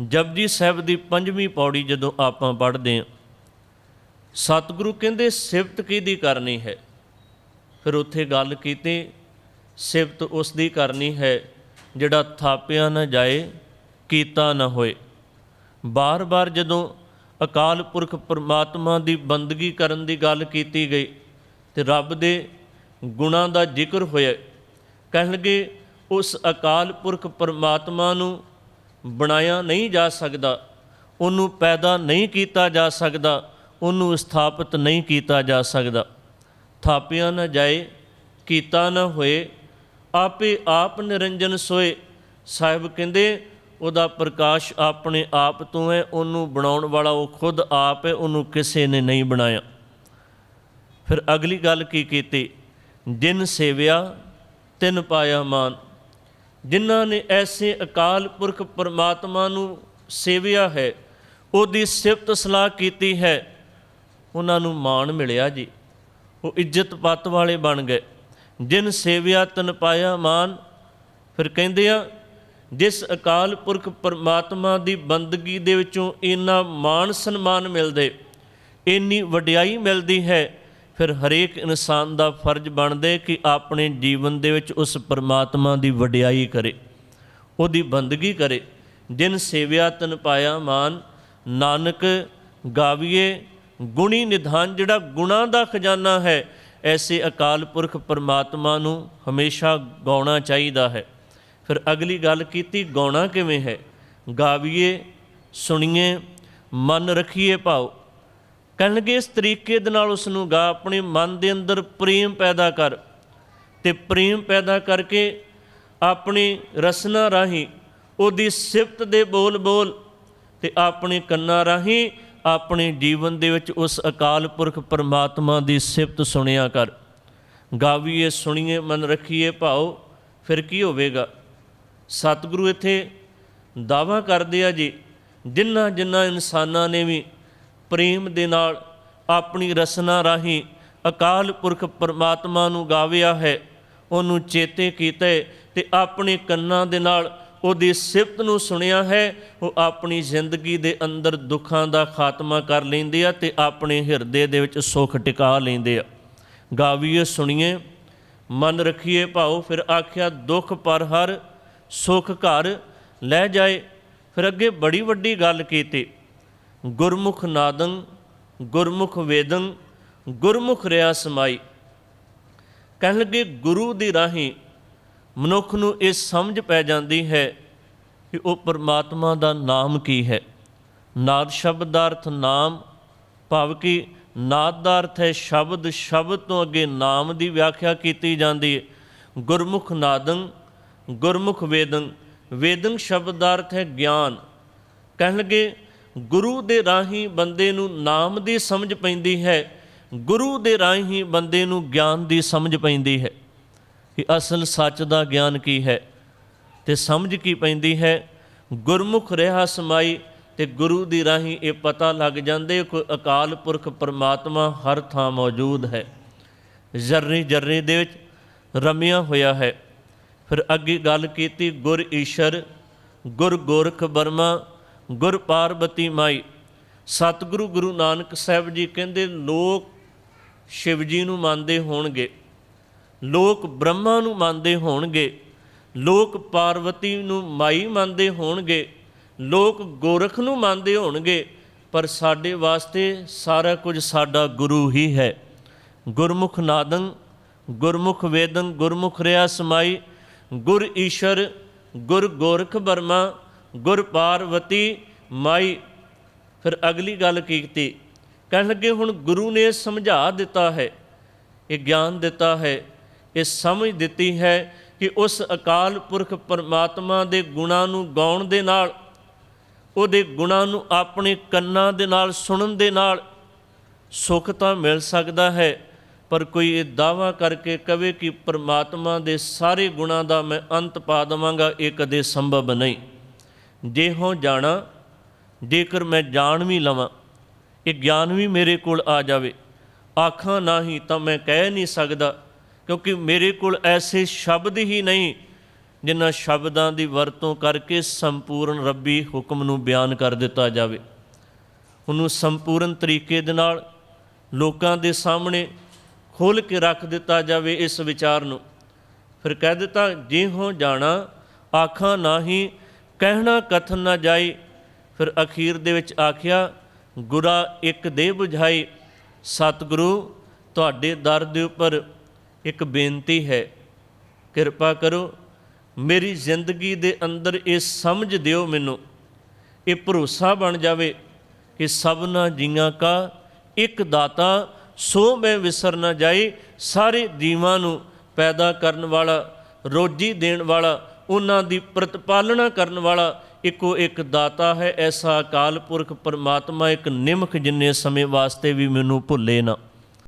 ਜਪਜੀ ਸਾਹਿਬ ਦੀ ਪੰਜਵੀਂ ਪੌੜੀ ਜਦੋਂ ਆਪਾਂ ਪੜ੍ਹਦੇ ਹਾਂ, ਸਤਿਗੁਰੂ ਕਹਿੰਦੇ ਸਿਫਤ ਕਿਹਦੀ ਕਰਨੀ ਹੈ? ਫਿਰ ਉੱਥੇ ਗੱਲ ਕੀਤੀ, ਸਿਫਤ ਉਸ ਦੀ ਕਰਨੀ ਹੈ ਜਿਹੜਾ ਥਾਪਿਆ ਨਾ ਜਾਏ, ਕੀਤਾ ਨਾ ਹੋਏ। ਬਾਰ-ਬਾਰ ਜਦੋਂ ਅਕਾਲ ਪੁਰਖ ਪਰਮਾਤਮਾ ਦੀ ਬੰਦਗੀ ਕਰਨ ਦੀ ਗੱਲ ਕੀਤੀ ਗਈ ਤੇ ਰੱਬ ਦੇ ਗੁਣਾਂ ਦਾ ਜ਼ਿਕਰ ਹੋਇਆ, ਕਹਿਣਗੇ ਉਸ ਅਕਾਲ ਪੁਰਖ ਪਰਮਾਤਮਾ ਨੂੰ ਬਣਾਇਆ ਨਹੀਂ ਜਾ ਸਕਦਾ, ਉਹਨੂੰ ਪੈਦਾ ਨਹੀਂ ਕੀਤਾ ਜਾ ਸਕਦਾ, ਉਹਨੂੰ ਸਥਾਪਿਤ ਨਹੀਂ ਕੀਤਾ ਜਾ ਸਕਦਾ। ਥਾਪਿਆ ਨਾ ਜਾਏ, ਕੀਤਾ ਨਾ ਹੋਏ, ਆਪੇ ਆਪ ਨਿਰੰਜਨ ਸੋਏ। ਸਾਹਿਬ ਕਹਿੰਦੇ, ਉਹਦਾ ਪ੍ਰਕਾਸ਼ ਆਪਣੇ ਆਪ ਤੋਂ ਹੈ, ਉਹਨੂੰ ਬਣਾਉਣ ਵਾਲਾ ਉਹ ਖੁਦ ਆਪ ਹੈ, ਉਹਨੂੰ ਕਿਸੇ ਨੇ ਨਹੀਂ ਬਣਾਇਆ। ਫਿਰ ਅਗਲੀ ਗੱਲ ਕੀ ਕੀਤੀ? ਜਿਨ ਸੇਵਿਆ, ਤਿਨ ਪਾਇਆ ਮਾਨ। ਜਿਨ੍ਹਾਂ ਨੇ ਐਸੇ ਅਕਾਲ ਪੁਰਖ ਪਰਮਾਤਮਾ ਨੂੰ ਸੇਵਿਆ ਹੈ, ਉਹਦੀ ਸਿਫਤ ਸਲਾਹ ਕੀਤੀ ਹੈ, ਉਹਨਾਂ ਨੂੰ ਮਾਣ ਮਿਲਿਆ ਜੀ। ਉਹ ਇੱਜ਼ਤ ਪੱਤ ਵਾਲੇ ਬਣ ਗਏ। ਜਿਨ ਸੇਵਿਆ ਤਨ ਪਾਇਆ ਮਾਨ, ਫਿਰ ਕਹਿੰਦੇ ਆ, ਜਿਸ ਅਕਾਲ ਪੁਰਖ ਪਰਮਾਤਮਾ ਦੀ ਬੰਦਗੀ ਦੇ ਵਿੱਚੋਂ ਇੰਨਾ ਮਾਣ ਸਨਮਾਨ ਮਿਲਦੇ, ਇੰਨੀ ਵਡਿਆਈ ਮਿਲਦੀ ਹੈ ਫਿਰ ਹਰੇਕ ਇਨਸਾਨ ਦਾ ਫਰਜ਼ ਬਣਦਾ ਕਿ ਆਪਣੇ ਜੀਵਨ ਦੇ ਵਿੱਚ ਉਸ ਪਰਮਾਤਮਾ ਦੀ ਵਡਿਆਈ ਕਰੇ, ਉਹਦੀ ਬੰਦਗੀ ਕਰੇ। ਜਿਨ ਸੇਵਿਆ ਤਨ ਪਾਇਆ ਮਾਨ, ਨਾਨਕ ਗਾਵੀਏ, ਗੁਣੀ ਨਿਧਾਨ ਜਿਹੜਾ ਗੁਣਾ ਦਾ ਖਜ਼ਾਨਾ ਹੈ, ਐਸੇ ਅਕਾਲ ਪੁਰਖ ਪਰਮਾਤਮਾ ਨੂੰ ਹਮੇਸ਼ਾ ਗਾਉਣਾ ਚਾਹੀਦਾ ਹੈ। ਫਿਰ ਅਗਲੀ ਗੱਲ ਕੀਤੀ, ਗਾਉਣਾ ਕਿਵੇਂ ਹੈ? ਗਾਵੀਏ, ਸੁਣੀਏ, ਮਨ ਰੱਖੀਏ ਭਾਉ ਕਹਿਣਗੇ ਇਸ ਤਰੀਕੇ ਦੇ ਨਾਲ ਉਸ ਨੂੰ ਗਾ ਆਪਣੇ ਮਨ ਦੇ ਅੰਦਰ ਪ੍ਰੇਮ ਪੈਦਾ ਕਰ ਤੇ ਪ੍ਰੇਮ ਪੈਦਾ ਕਰਕੇ ਆਪਣੀ ਰਸਨਾ ਰਾਹੀਂ ਉਹਦੀ ਸਿਫਤ ਦੇ ਬੋਲ ਬੋਲ ਤੇ ਆਪਣੇ ਕੰਨਾਂ ਰਾਹੀਂ ਆਪਣੇ ਜੀਵਨ ਦੇ ਵਿੱਚ ਉਸ ਅਕਾਲ ਪੁਰਖ ਪਰਮਾਤਮਾ ਦੀ ਸਿਫਤ ਸੁਣਿਆ ਕਰ। ਗਾਵੀਏ, ਸੁਣੀਏ, ਮਨ ਰੱਖੀਏ ਭਾਉ, ਫਿਰ ਕੀ ਹੋਵੇਗਾ? ਸਤਿਗੁਰੂ ਇੱਥੇ ਦਾਵਾ ਕਰਦੇ ਆ ਜੀ ਜਿਨ੍ਹਾਂ ਜਿਨ੍ਹਾਂ ਇਨਸਾਨਾਂ ਨੇ ਵੀ ਪ੍ਰੇਮ ਦੇ ਨਾਲ ਆਪਣੀ ਰਸਨਾ ਰਾਹੀਂ ਅਕਾਲ ਪੁਰਖ ਪਰਮਾਤਮਾ ਨੂੰ ਗਾਵਿਆ ਹੈ, ਉਹਨੂੰ ਚੇਤੇ ਕੀਤਾ ਹੈ ਤੇ ਆਪਣੇ ਕੰਨਾਂ ਦੇ ਨਾਲ ਉਹਦੀ ਸਿਫਤ ਨੂੰ ਸੁਣਿਆ ਹੈ, ਉਹ ਆਪਣੀ ਜ਼ਿੰਦਗੀ ਦੇ ਅੰਦਰ ਦੁੱਖਾਂ ਦਾ ਖਾਤਮਾ ਕਰ ਲੈਂਦੇ ਆ ਤੇ ਆਪਣੇ ਹਿਰਦੇ ਦੇ ਵਿੱਚ ਸੁੱਖ ਟਿਕਾ ਲੈਂਦੇ ਆ। ਗਾਵੀਏ, ਸੁਣੀਏ, ਮਨ ਰੱਖੀਏ ਭਾਉ ਫਿਰ ਆਖਿਆ, ਦੁੱਖ ਪਰ ਹਰ, ਸੁਖ ਘਰ ਲੈ ਜਾਏ। ਫਿਰ ਅੱਗੇ ਬੜੀ ਵੱਡੀ ਗੱਲ ਕੀਤੀ। ਗੁਰਮੁਖ ਨਾਦੰ, ਗੁਰਮੁਖ ਵੇਦੰ, ਗੁਰਮੁਖ ਰਿਆ ਸਮਾਈ। ਕਹਿਣ ਲੱਗੇ, ਗੁਰੂ ਦੀ ਰਾਹੀਂ ਮਨੁੱਖ ਨੂੰ ਇਹ ਸਮਝ ਪੈ ਜਾਂਦੀ ਹੈ ਕਿ ਉਹ ਪਰਮਾਤਮਾ ਦਾ ਨਾਮ ਕੀ ਹੈ। ਨਾਦ ਸ਼ਬਦ ਦਾ ਅਰਥ ਨਾਮ, ਭਾਵ ਕਿ ਨਾਦ ਦਾ ਅਰਥ ਹੈ ਸ਼ਬਦ ਸ਼ਬਦ ਤੋਂ ਅੱਗੇ ਨਾਮ ਦੀ ਵਿਆਖਿਆ ਕੀਤੀ ਜਾਂਦੀ ਹੈ। ਗੁਰਮੁਖ ਨਾਦੰ, ਗੁਰਮੁਖ ਵੇਦੰ ਵੇਦੰ ਸ਼ਬਦ ਦਾ ਅਰਥ ਹੈ ਗਿਆਨ। ਕਹਿਣ ਲੱਗੇ ਗੁਰੂ ਦੇ ਰਾਹੀਂ ਬੰਦੇ ਨੂੰ ਨਾਮ ਦੀ ਸਮਝ ਪੈਂਦੀ ਹੈ, ਗੁਰੂ ਦੇ ਰਾਹੀਂ ਬੰਦੇ ਨੂੰ ਗਿਆਨ ਦੀ ਸਮਝ ਪੈਂਦੀ ਹੈ। ਕਿ ਅਸਲ ਸੱਚ ਦਾ ਗਿਆਨ ਕੀ ਹੈ ਤੇ ਸਮਝ ਕੀ ਪੈਂਦੀ ਹੈ? ਗੁਰਮੁਖ ਰਿਹਾ ਸਮਾਈ ਤੇ ਗੁਰੂ ਦੀ ਰਾਹੀਂ ਇਹ ਪਤਾ ਲੱਗ ਜਾਂਦੇ ਕੋਈ ਅਕਾਲ ਪੁਰਖ ਪਰਮਾਤਮਾ ਹਰ ਥਾਂ ਮੌਜੂਦ ਹੈ। ਜਰਨੀ ਜਰਨੀ ਦੇ ਵਿੱਚ ਰਮਿਆ ਹੋਇਆ ਹੈ। ਫਿਰ ਅੱਗੇ ਗੱਲ ਕੀਤੀ, ਗੁਰ ਈਸ਼ਰ, ਗੁਰ ਗੋਰਖ ਬਰਮਾ ਗੁਰ ਪਾਰਬਤੀ ਮਾਈ। ਸਤਿਗੁਰੂ ਗੁਰੂ ਨਾਨਕ ਸਾਹਿਬ ਜੀ ਕਹਿੰਦੇ, ਲੋਕ ਸ਼ਿਵ ਜੀ ਨੂੰ ਮੰਨਦੇ ਹੋਣਗੇ, ਲੋਕ ਬ੍ਰਹਮਾ ਨੂੰ ਮੰਨਦੇ ਹੋਣਗੇ, ਲੋਕ ਪਾਰਵਤੀ ਨੂੰ ਮਾਈ ਮੰਨਦੇ ਹੋਣਗੇ, ਲੋਕ ਗੋਰਖ ਨੂੰ ਮੰਨਦੇ ਹੋਣਗੇ, ਪਰ ਸਾਡੇ ਵਾਸਤੇ ਸਾਰਾ ਕੁਝ ਸਾਡਾ ਗੁਰੂ ਹੀ ਹੈ। ਗੁਰਮੁਖ ਨਾਦੰ, ਗੁਰਮੁਖ ਵੇਦੰ, ਗੁਰਮੁਖ ਰਿਆ ਸਮਾਈ ਗੁਰ ਈਸ਼ਰ, ਗੁਰ ਗੋਰਖ ਬਰਮਾ ਗੁਰ ਪਾਰਵਤੀ ਮਾਈ। ਫਿਰ ਅਗਲੀ ਗੱਲ ਕੀਤੀ ਕਹਿਣ ਲੱਗੇ, ਹੁਣ ਗੁਰੂ ਨੇ ਸਮਝਾ ਦਿੱਤਾ ਹੈ, ਇਹ ਗਿਆਨ ਦਿੱਤਾ ਹੈ, ਇਹ ਸਮਝ ਦਿੱਤੀ ਹੈ ਕਿ ਉਸ ਅਕਾਲ ਪੁਰਖ ਪਰਮਾਤਮਾ ਦੇ ਗੁਣਾਂ ਨੂੰ ਗਾਉਣ ਦੇ ਨਾਲ, ਉਹਦੇ ਗੁਣਾਂ ਨੂੰ ਆਪਣੇ ਕੰਨਾਂ ਦੇ ਨਾਲ ਸੁਣਨ ਦੇ ਨਾਲ ਸੁੱਖ ਤਾਂ ਮਿਲ ਸਕਦਾ ਹੈ, ਪਰ ਕੋਈ ਇਹ ਦਾਵਾ ਕਰਕੇ ਕਵੇ ਕਿ ਪਰਮਾਤਮਾ ਦੇ ਸਾਰੇ ਗੁਣਾਂ ਦਾ ਮੈਂ ਅੰਤ ਪਾ ਦਵਾਂਗਾ, ਇਹ ਕਦੇ ਸੰਭਵ ਨਹੀਂ। ਜੇ ਹੋ ਜਾਣਾ, ਜੇਕਰ ਮੈਂ ਜਾਣ ਵੀ ਲਵਾਂ, ਇਹ ਗਿਆਨ ਵੀ ਮੇਰੇ ਕੋਲ ਆ ਜਾਵੇ। ਆਖਾਂ ਨਹੀਂ ਤਾਂ ਮੈਂ ਕਹਿ ਨਹੀਂ ਸਕਦਾ, ਕਿਉਂਕਿ ਮੇਰੇ ਕੋਲ ਐਸੇ ਸ਼ਬਦ ਹੀ ਨਹੀਂ, ਜਿਨ੍ਹਾਂ ਸ਼ਬਦਾਂ ਦੀ ਵਰਤੋਂ ਕਰਕੇ ਸੰਪੂਰਨ ਰੱਬੀ ਹੁਕਮ ਨੂੰ ਬਿਆਨ ਕਰ ਦਿੱਤਾ ਜਾਵੇ। ਉਹਨੂੰ ਸੰਪੂਰਨ ਤਰੀਕੇ ਦੇ ਨਾਲ ਲੋਕਾਂ ਦੇ ਸਾਹਮਣੇ ਖੋਲ ਕੇ ਰੱਖ ਦਿੱਤਾ ਜਾਵੇ ਇਸ ਵਿਚਾਰ ਨੂੰ। ਫਿਰ ਕਹਿ ਦਿੱਤਾ ਜੇ ਜਾਣਾ, ਆਖਾਂ ਨਾਹੀ ਕਹਿਣਾ ਕਥਨ ਨਾ ਜਾਈ। ਫਿਰ ਅਖੀਰ ਦੇ ਵਿੱਚ ਆਖਿਆ, ਗੁਰਾ ਇੱਕ ਦੇ 부ਝਾਈ ਸਤਿਗੁਰੂ, ਤੁਹਾਡੇ ਦਰ ਦੇ ਉੱਪਰ ਇੱਕ ਬੇਨਤੀ ਹੈ। ਕਿਰਪਾ ਕਰੋ, ਮੇਰੀ ਜ਼ਿੰਦਗੀ ਦੇ ਅੰਦਰ ਇਹ ਸਮਝ ਦਿਓ ਮੈਨੂੰ। ਇਹ ਭਰੋਸਾ ਬਣ ਜਾਵੇ ਕਿ ਸਭਨਾ ਜੀਆਂ ਕਾ ਇੱਕ ਦਾਤਾ, ਸੋ ਮੈਂ ਵਿਸਰ ਨਾ ਜਾਈ। ਸਾਰੇ ਜੀਵਾਂ ਨੂੰ ਪੈਦਾ ਕਰਨ ਵਾਲਾ, ਰੋਜੀ ਦੇਣ ਵਾਲਾ ਉਹਨਾਂ ਦੀ ਪ੍ਰਤਪਾਲਣਾ ਕਰਨ ਵਾਲਾ ਇੱਕੋ ਇੱਕ ਦਾਤਾ ਹੈ। ਐਸਾ ਅਕਾਲ ਪੁਰਖ ਪਰਮਾਤਮਾ ਇੱਕ ਨਿਮਖ ਜਿੰਨੇ ਸਮੇਂ ਵਾਸਤੇ ਵੀ ਮੈਨੂੰ ਭੁੱਲੇ ਨਾ।